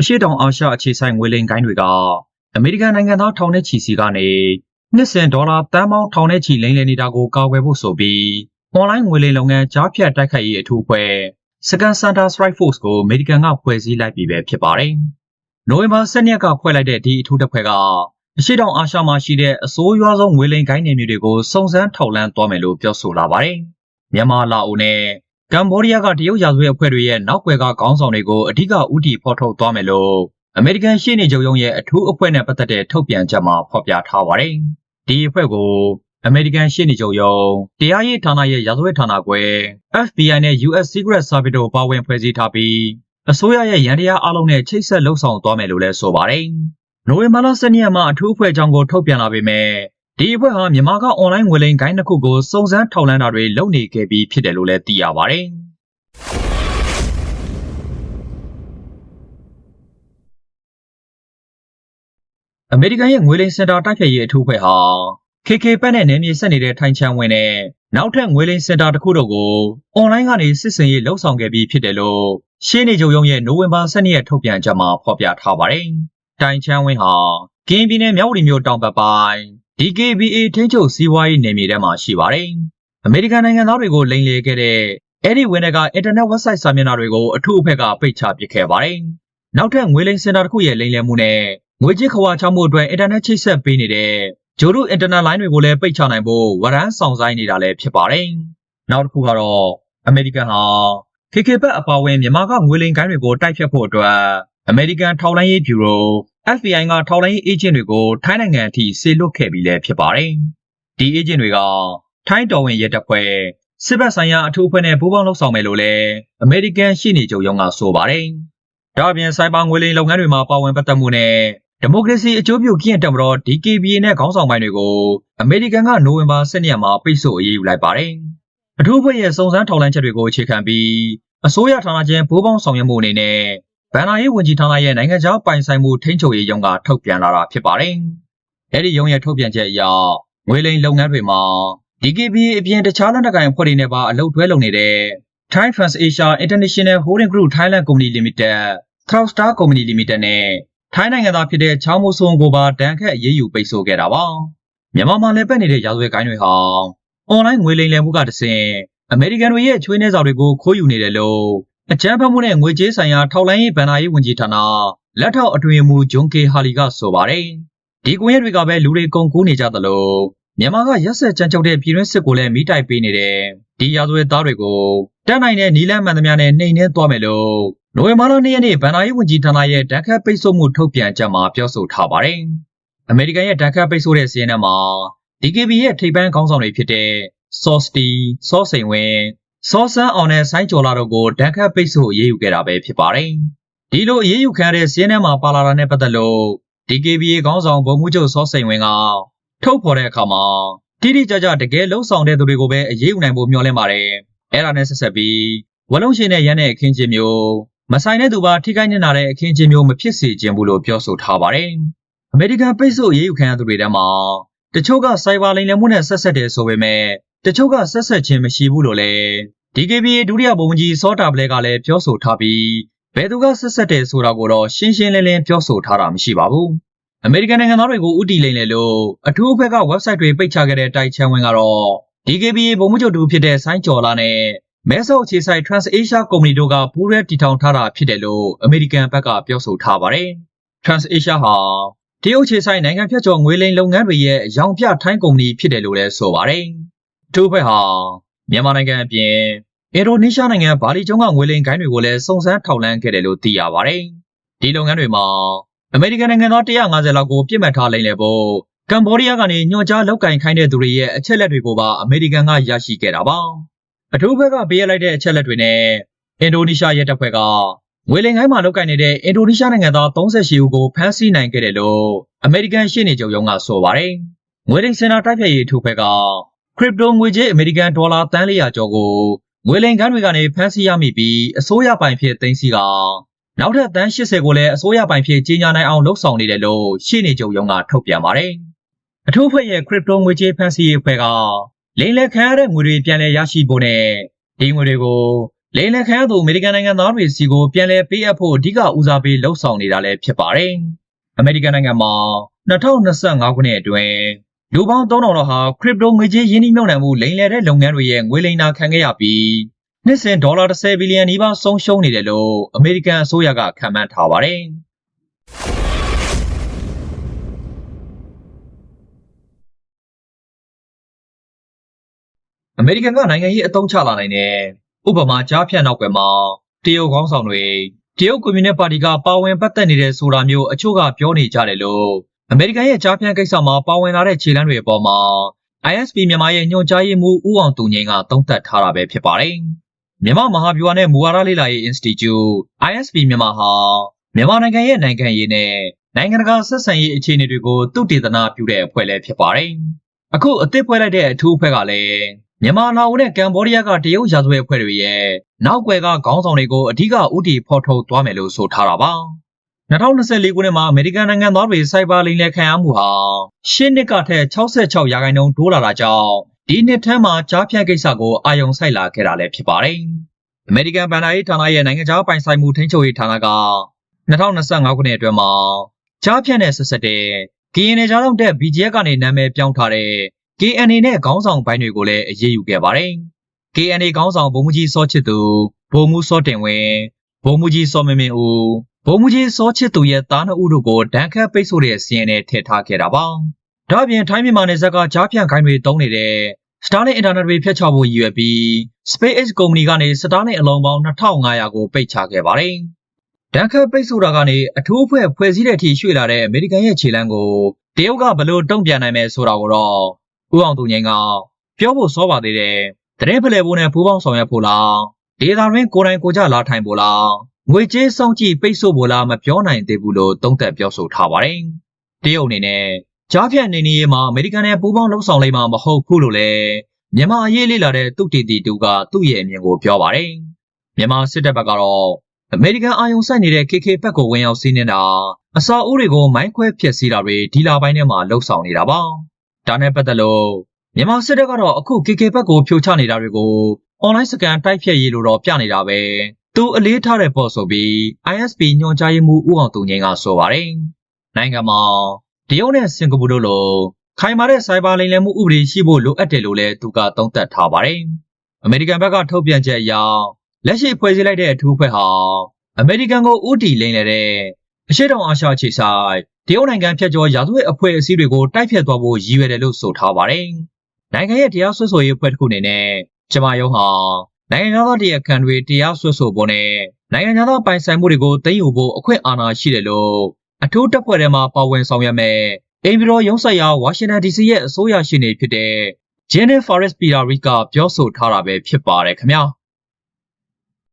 အရှေ့တောင်အာရှအခြေဆိုင်ငွေလိမ်ကိုင်းတွေကအမေရိကန်နိုင်ငံသားထောင်နဲ့ချီစီကနေနှစ်စဉ်ဒေါ်လာတန်ပေါင်းထောင်နဲ့ချီလိမ်လည်နေတာကိုကာကွယ်ဖို့ဆိုပြီးအွန်လိုင်းငွေလိမ်လုပ်ငန်းကြားဖြတ်တိုက်ခိုက်ရေးအထူးအဖွဲ့ Second Center Strike Force ကိုအမေရိကန်ကဖွဲ့စည်းလိုက်ပြီပဲဖြစ်ပါတယ်။နိုဝင်ဘာ10ရက်ကဖွဲ့လိုက်တဲ့ဒီအထူးတပ်ဖွဲ့ကအရှေ့တောင်အာရှမှာရှိတဲ့အစိုးရဆုံးငွေလိမ်ကိုင်းနယ်မြေတွေကိုစုံစမ်းထောက်လှမ်းသွားမယ်လို့ပြောဆိုလာပါတယ်။မြန်မာလာအိုနဲ့ ကမ္ဘောဒီးယားကတရုတ်ရာဇဝတ်အဖွဲ့တွေရဲ့နောက်ွယ်ကခေါင်းဆောင်တွေကိုအဓိကဥတီဖော်ထုတ်သွားမယ်လို့အမေရိကန်ရှေ့နေချုပ်ရုံးရဲ့အထူးအဖွဲ့နဲ့ပတ်သက်တဲ့ထုတ်ပြန်ချက်မှာဖော်ပြထားပါတယ်။ဒီအဖွဲ့ကိုအမေရိကန်ရှေ့နေချုပ်ရုံးတရားရေးဌာနရဲ့ရာဇဝတ်ဌာနခွဲ FBI နဲ့ US Secret Service တို့ပါဝင်ဖွဲ့စည်းထားပြီးအစိုးရရဲ့ရန်တရားအလုံးနဲ့ချိတ်ဆက်လှုပ်ဆောင်သွားမယ်လို့လည်းဆိုပါတယ်။နိုဝင်ဘာလ10ရက်မှာအထူးအဖွဲ့အကြောင်းကိုထုတ်ပြန်လာပေမဲ့ ဒီအဖွဲ့ဟာမြန်မာကအွန်လိုင်းငွေလိမ်ကိုင်းတစ်ခုကိုစုံစမ်းထောက်လှမ်းတာတွေလုပ်နေခဲ့ပြီးဖြစ်တယ်လို့လည်းသိရပါတယ်။အမေရိကန်ရဲ့ငွေလိမ်စင်တာတိုက်ဖျက်ရေးအထူးအဖွဲ့ဟာ KK ပတ်နဲ့နယ်မြေဆက်နေတဲ့ထိုင်ချန်ဝင်နဲ့နောက်ထပ်ငွေလိမ်စင်တာတစ်ခုတို့ကိုအွန်လိုင်းကနေစစ်စင်ရေးလှုပ်ဆောင်ခဲ့ပြီးဖြစ်တယ်လို့ရှင်းနေကြုံရုံရဲ့နိုဝင်ဘာ12ရက်ထုတ်ပြန်ချက်မှာဖော်ပြထားပါတယ်။တိုင်ချန်ဝင်ဟာကင်းပြည်နယ်မြောက်ဝတီမြို့တောင်ဘက်ပိုင်း DKBA ထိန်းချုပ်စီးပွားရေးနယ်မြေထဲမှာရှိပါတယ်။အမေရိကန်နိုင်ငံသားတွေကိုလိမ်လည်ခဲ့တဲ့အဲ့ဒီဝင်တဲ့အင်တာနက် website စာမျက်နှာတွေကိုအထူးအဖွဲ့ကပိတ်ချပစ်ခဲ့ပါတယ်။နောက်ထပ်ငွေလိမ်စင်တာတစ်ခုရဲ့လိမ်လည်မှုနဲ့ငွေကြေးခဝါချမှုအတွက်အင်တာနက်ချိတ်ဆက်ပေးနေတဲ့ဂျိုဒုအင်တာနက်လိုင်းတွေကိုလည်းပိတ်ချနိုင်ဖို့ဝရမ်းဆောင်ဆိုင်နေတာလည်းဖြစ်ပါတယ်။နောက်တစ်ခုကတော့အမေရိကန်ဟာ KK ဘက်အပါအဝင်မြန်မာကငွေလိမ်ကိုင်းတွေကိုတိုက်ဖြတ်ဖို့အတွက်အမေရိကန်ထောက်လှမ်းရေးဗျူရို FBI ကထောက်လှမ်းရေးအေဂျင့်တွေကိုထိုင်းနိုင်ငံအထိဆေလွတ်ခဲ့ပြီးလည်းဖြစ်ပါတယ်။ဒီအေဂျင့်တွေကထိုင်းတော်ဝင်ရဲတပ်ဖွဲ့စစ်ဘက်ဆိုင်ရာအထူးအဖွဲ့နဲ့ပူးပေါင်းလုပ်ဆောင်မယ်လို့လည်းအမေရိကန်ရှေ့နေချုပ်ရုံးကဆိုပါတယ်။ဒါ့အပြင်စိုက်ဘာငွေလိမ်လုပ်ငန်းတွေမှာပါဝင်ပတ်သက်မှုနဲ့ဒီမိုကရေစီအကျိုးပြုကင့်တမတော် DKBA နဲ့ခေါင်းဆောင်ပိုင်းတွေကိုအမေရိကန်ကနိုဝင်ဘာ10ရက်မှာပိတ်ဆို့အရေးယူလိုက်ပါတယ်။အထူးအဖွဲ့ရဲ့စုံစမ်းထောက်လှမ်းချက်တွေကိုအခြေခံပြီးအစိုးရဌာနချင်းပူးပေါင်းဆောင်ရွက်မှုအနေနဲ့ ဗန်နာရေးဝန်ကြီးဌာနရဲ့နိုင်ငံခြားပိုင်ဆိုင်မှုထိန်းချုပ်ရေးရုံးကထုတ်ပြန်လာတာဖြစ်ပါတယ်။အဲဒီရုံးရဲ့ထုတ်ပြန်ချက်အရငွေလိမ်လုပ်ငန်းတွေမှာ DKBA အပြင်တခြားလက်နက်ကိုင်အဖွဲ့တွေနဲ့ပါအလုပ်တွဲလုပ်နေတဲ့ Thai Trans Asia International Holding Group Thailand Company Limited, Throwstar Company Limited နဲ့ထိုင်းနိုင်ငံသားဖြစ်တဲ့ချောင်းမိုးစွန်ကိုပါတန်ခတ်ရေးယူပိတ်ဆို့ခဲ့တာပါမြန်မာမှာလည်းပတ်နေတဲ့ရာဇဝတ်ကိုင်းတွေဟာအွန်လိုင်းငွေလိမ်လည်မှုကတဆင့်အမေရိကန်တွေရဲ့ချွေးနှဲဆောင်တွေကိုခိုးယူနေတယ်လို့ အကြမ်းဖက်မှုနဲ့ငွေကြေးဆိုင်ရာထောက်လှမ်းရေးဗန်နာရေးဝန်ကြီးဌာနလက်ထောက်အတွင်မှုဂျွန်ကေဟာလီကဆိုပါတယ်ဒီကွန်ရက်တွေကပဲလူတွေကုန်ကူးနေကြသလိုမြန်မာကရက်ဆက်ကြမ်းကြုတ်တဲ့ပြည်တွင်းစစ်ကိုလည်းမိတိုက်ပေးနေတယ်ဒီရာဇဝတ်သားတွေကိုတက်နိုင်တဲ့နီလန်းမှန်သမျှနဲ့နှိမ်နှင်းသွားမယ်လို့နိုဝင်ဘာလ2ရက်နေ့ဗန်နာရေးဝန်ကြီးဌာနရဲ့တန်ခတ်ပိတ်ဆို့မှုထုတ်ပြန်ချက်မှာပြောဆိုထားပါတယ်။အမေရိကန်ရဲ့တန်ခတ်ပိတ်ဆို့တဲ့စီးရင်ထဲမှာ DKB ရဲ့ထိပ်ပန်းခေါင်းဆောင်တွေဖြစ်တဲ့ Sosty, စောစိန်ဝင်း၊ စောစန်းအောင်နဲ့ဆိုင်းကျော်လာတို့ကိုတန်ခတ်ပိတ်ဆို့အရေးယူခဲ့တာပဲဖြစ်ပါတယ်။ဒီလိုအရေးယူခံရတဲ့စီးရင်ထဲမှာပါလာတာနဲ့ပတ်သက်လို့ DKB ခေါင်းဆောင်ဗိုလ်မှူးချုပ်စောစိန်ဝင်းကထုတ်ဖော်တဲ့အခါမှာတိတိကျကျတကယ်လှုပ်ဆောင်တဲ့သူတွေကိုပဲအရေးယူနိုင်ဖို့မျှော်လင့်ပါတယ်။အဲ့ဒါနဲ့ဆက်ဆက်ပြီးဝလုံးရှင်နဲ့ရန်တဲ့အခင်းချင်းမျိုးမဆိုင်တဲ့သူပါထိခိုက်နေတာတဲ့အခင်းချင်းမျိုးမဖြစ်စေခြင်းဘူးလို့ပြောဆိုထားပါတယ်။အမေရိကန်ပိတ်ဆို့ရေးယူခံရသူတွေထဲမှာတချို့ကစိုက်ဘာလိမ်လည်မှုနဲ့ဆက်ဆက်တယ်ဆိုပေမဲ့တချို့ကဆက်ဆက်ခြင်းမရှိဘူးလို့လည်း DKBA ဒုတိယဗိုလ်မှူးကြီးစောတာပလဲကလည်းပြောဆိုထားပြီးဘယ်သူကဆက်ဆက်တယ်ဆိုတာကိုတော့ရှင်းရှင်းလင်းလင်းပြောဆိုထားတာမရှိပါဘူး။အမေရိကန်နိုင်ငံသားတွေကိုဥတီလိမ်လေလို့အထူးအဖွဲ့က website တွေပိတ်ချခဲ့တဲ့တိုက်ချမ်းဝင်ကတော့ DKBA ဗိုလ်မှူးချုပ်တူဖြစ်တဲ့ဆိုင်းကျော်လာနဲ့မဲဆောက်အခြေဆိုင် Trans Asia Company တို့ကပူးရဲတီထောင်ထားတာဖြစ်တယ်လို့အမေရိကန်ဘက်ကပြောဆိုထားပါတယ်။ Trans Asia ဟာတရုတ်အခြေဆိုင်နိုင်ငံဖြတ်ကျော်ငွေလိမ်လုပ်ငန်းတွေရဲ့အယောင်ပြထိုင်းကုမ္ပဏီဖြစ်တယ်လို့လည်းဆိုပါတယ်။ထို့ဘက်ဟာမြန်မာနိုင်ငံအပြင် အင်ဒိုနီးရှားနိုင်ငံဘာလီကျွန်းကငွေလိမ်ကိုင်းတွေကိုလည်းစုံစမ်းထောက်လှမ်းခဲ့တယ်လို့သိရပါတယ်။ဒီလုပ်ငန်းတွေမှာအမေရိကန်နိုင်ငံသား150လောက်ကိုပြစ်မှတ်ထားလိမ့်လေဖို့ကမ္ဘောဒီးယားကနေညွှန်ကြားလောက်ကင်ခိုင်းတဲ့သူတွေရဲ့အချက်လက်တွေကိုပါအမေရိကန်ကရရှိခဲ့တာပါ။အထူးဘက်ကပေးရလိုက်တဲ့အချက်လက်တွေနဲ့အင်ဒိုနီးရှားရဲတပ်ဖွဲ့ကငွေလိမ်ကိုင်းမှာလောက်ကင်နေတဲ့အင်ဒိုနီးရှားနိုင်ငံသား38ဦးကိုဖမ်းဆီးနိုင်ခဲ့တယ်လို့အမေရိကန်ရှေ့နေချုပ်ရုံးကဆိုပါတယ်။ငွေလိမ်စင်တာတိုက်ဖြတ်ရေးအထူးဘက်ကခရစ်ပတိုငွေကြေးအမေရိကန်ဒေါ်လာတန်း400ကျော်ကို ငွေလိမ်ကန်းတွေကနေဖမ်းဆီးရမိပြီးအစိုးရပိုင်ဖြစ်သိမ်းဆည်းကနောက်ထပ်တန်း80ကိုလည်းအစိုးရပိုင်ဖြစ်ကြီးညာနိုင်အောင်လှုပ်ဆောင်နေတယ်လို့ရှေ့နေချုပ်ရုံးကထုတ်ပြန်ပါတယ်။အထူးဖွဲ့ရဲ့ခရစ်ပတိုငွေကြေးဖမ်းဆီးရေးအဖွဲ့ကလိမ်လည်ခံရတဲ့ငွေတွေပြန်လည်ရရှိဖို့နဲ့ဒီငွေတွေကိုလိမ်လည်ခံရသူအမေရိကန်နိုင်ငံသားတွေစီကိုပြန်လည်ပေးအပ်ဖို့အဓိကဦးစားပေးလှုံ့ဆော်နေတာလည်းဖြစ်ပါတယ်။အမေရိကန်နိုင်ငံမှာ2025ခုနှစ်အတွင်း လူပေါင်း3000လောက်ဟာခရစ်ပတိုငွေကြေးရင်းနှီးမြှုပ်နှံမှုလိမ်လည်တဲ့လုပ်ငန်းတွေရဲ့ငွေလိမ်တာခံခဲ့ရပြီးနှစ်စဉ်ဒေါ်လာ10ဘီလီယံနီးပါးဆုံးရှုံးနေတယ်လို့အမေရိကန်အစိုးရကခန့်မှန်းထားပါတယ်။အမေရိကန်ကနိုင်ငံရေးအသုံးချလာနိုင်တဲ့ဥပမာကြားဖြတ်နောက်ွယ်မှာတရုတ်ခေါင်းဆောင်တွေတရုတ်ကွန်မြူနစ်ပါတီကပါဝင်ပတ်သက်နေတဲ့ဆိုတာမျိုးအချို့ကပြောနေကြတယ်လို့ အမေရိကန်ရဲ့ကြားဖြတ်ကိစ္စမှာပါဝင်လာတဲ့ခြေလှမ်းတွေအပေါ်မှာ ISP မြန်မာရဲ့ညွှန်ကြားရေးမှူးဦးအောင်သူငိန်ကသုံးသပ်ထားတာပဲဖြစ်ပါတယ်။မြန်မာမဟာဗျူဟာနဲ့မူဝါဒလေ့လာရေး Institute ISP မြန်မာဟာမြန်မာနိုင်ငံရဲ့နိုင်ငံရေးနဲ့နိုင်ငံတကာဆက်ဆံရေးအခြေအနေတွေကိုသုတေသနပြုတဲ့အဖွဲ့လည်းဖြစ်ပါတယ်။အခုအသစ်ဖွဲ့လိုက်တဲ့အထူးအဖွဲ့ကလည်းမြန်မာလာအိုနဲ့ကမ်ဘောဒီးယားကတရုတ်ရာဇဝတ်အဖွဲ့တွေရဲ့နောက်ွယ်ကခေါင်းဆောင်တွေကိုအဓိကဥတီဖော်ထုတ်သွားမယ်လို့ဆိုထားတာပါ။ 2024ခုနှစ်မှာအမေရိကန်နိုင်ငံသားတွေစိုက်ဘာလိမ်လည်ခံရမှုဟာရှင်းနှစ်ကထက်66ရာခိုင်နှုန်းတိုးလာတာကြောင့်ဒီနှစ်ထဲမှာကြားဖြတ်ကိစ္စကိုအာရုံစိုက်လာခဲ့တာလည်းဖြစ်ပါတယ်။အမေရိကန်ဗန်ဒါရေးဌာနရဲ့နိုင်ငံခြားပိုင်ဆိုင်မှုထိန်းချုပ်ရေးဌာနက2025ခုနှစ်အတွင်းမှာကြားဖြတ်နဲ့ဆက်ဆက်တဲ့ကရင်နယ်ခြားလောက်တဲ့ BGF ကနေနာမည်ပြောင်းထားတဲ့ KNA နဲ့ခေါင်းဆောင်ပိုင်းတွေကိုလည်းအရေးယူခဲ့ပါတယ်။ KNA ခေါင်းဆောင်ဗိုလ်မှူးကြီးစောချစ်သူဗိုလ်မှူးစောတင်ဝင်းဗိုလ်မှူးကြီးစောမင်းမင်းဦး ဗိုလ်မှူးကြီးစောချစ်သူရဲ့တားနှစ်ဦးတို့ကိုဒဏ်ခတ်ပိတ်ဆို့တဲ့စီးရင်နဲ့ထည့်ထားခဲ့တာပါ။ဒါ့အပြင်ထိုင်းမြန်မာနယ်စပ်ကကြားဖြန့်ခိုင်းတွေတုံးနေတဲ့ Starlink Internet တွေဖျက်ချဖို့ရည်ရွယ်ပြီး SpaceX ကုမ္ပဏီကနေ Starlink အလုံးပေါင်း2500ကိုပိတ်ချခဲ့ပါတယ်။ဒဏ်ခတ်ပိတ်ဆို့တာကနေအထူးအဖွဲ့ဖွဲ့စည်းတဲ့အထိရွှေ့လာတဲ့အမေရိကန်ရဲ့ခြေလှမ်းကိုတရုတ်ကဘယ်လိုတုံ့ပြန်နိုင်မယ်ဆိုတာကိုတော့ဦးအောင်သူငိန်ကပြောဖို့စောပါသေးတယ်။တရင်ဖလှယ်ဖို့နဲ့ပူးပေါင်းဆောင်ရွက်ဖို့လားဒေတာရင်းကိုယ်တိုင်ကိုကြလာထိုင်ဖို့လား ငွေကြေးစောင့်ကြည့်ပိတ်ဆို့ဖို့လားမပြောနိုင်သေးဘူးလို့သုံးသပ်ပြောဆိုထားပါတယ်။တရုတ်အနေနဲ့ကြားဖြတ်နေနေရေးမှာအမေရိကန်နဲ့ပူးပေါင်းလှုပ်ဆောင်လိုက်မှာမဟုတ်ဘူးလို့လည်းမြန်မာအရေးလေ့လာတဲ့သူတီတီတူကသူ့ရဲ့အမြင်ကိုပြောပါတယ်။မြန်မာစစ်တပ်ဘက်ကတော့အမေရိကန်အာယုံစိုက်နေတဲ့ KK ဘက်ကိုဝင်ရောက်စီးနင်းတာအစာအုပ်တွေကိုမိုင်းခွဲဖျက်ဆီးတာတွေဒီလာပိုင်းထဲမှာလှုပ်ဆောင်နေတာပါ။ဒါနဲ့ပတ်သက်လို့မြန်မာစစ်တပ်ကတော့အခု KK ဘက်ကိုဖြိုချနေတာတွေကိုအွန်လိုင်းစကန်တိုက်ဖြတ်ရေးလို့တော့ပြနေတာပဲ သူအလေးထားတဲ့ပေါ့ဆိုပြီး ISP ညွှန်ကြားရေးမှူးဦးအောင်သူငိန်ကဆိုပါတယ်နိုင်ငံမှာတရုတ်နဲ့စင်ကာပူတို့လိုခိုင်မာတဲ့စိုက်ဘာလိမ်လည်မှုဥပဒေရှိဖို့လိုအပ်တယ်လို့လည်းသူကသုံးသပ်ထားပါတယ်အမေရိကန်ဘက်ကထုတ်ပြန်ချက်အရလက်ရှိဖွဲ့စည်းလိုက်တဲ့အထူးအဖွဲ့ဟာအမေရိကန်ကိုဥတီလိမ်လည်တဲ့အရှေ့တောင်အာရှခြေဆိုင်တရုတ်နိုင်ငံဖြတ်ကျော်ရာဇဝတ်အဖွဲ့အစည်းတွေကိုတိုက်ဖြတ်သွားဖို့ရည်ရွယ်တယ်လို့ဆိုထားပါတယ်။နိုင်ငံရဲ့တရားစွဲဆိုရေးအဖွဲ့တစ်ခုအနေနဲ့ကျမယုံဟာ နိုင်ငံသားတရားခံတွေတရားစွဲဆိုဖို့နဲ့နိုင်ငံသားပိုင်ဆိုင်မှုတွေကိုသိမ်းယူဖို့အခွင့်အာဏာရှိတယ်လို့အထူးတပ်ဖွဲ့ထဲမှာပါဝင်ဆောင်ရွက်မဲ့အိမ်ပြည်တော်ရုံးဆိုင်ရာဝါရှင်တန် DC ရဲ့အစိုးရရှိနေဖြစ်တဲ့ Jennifer Faris Pirari ကပြောဆိုထားတာပဲဖြစ်ပါတယ်ခင်ဗျာ။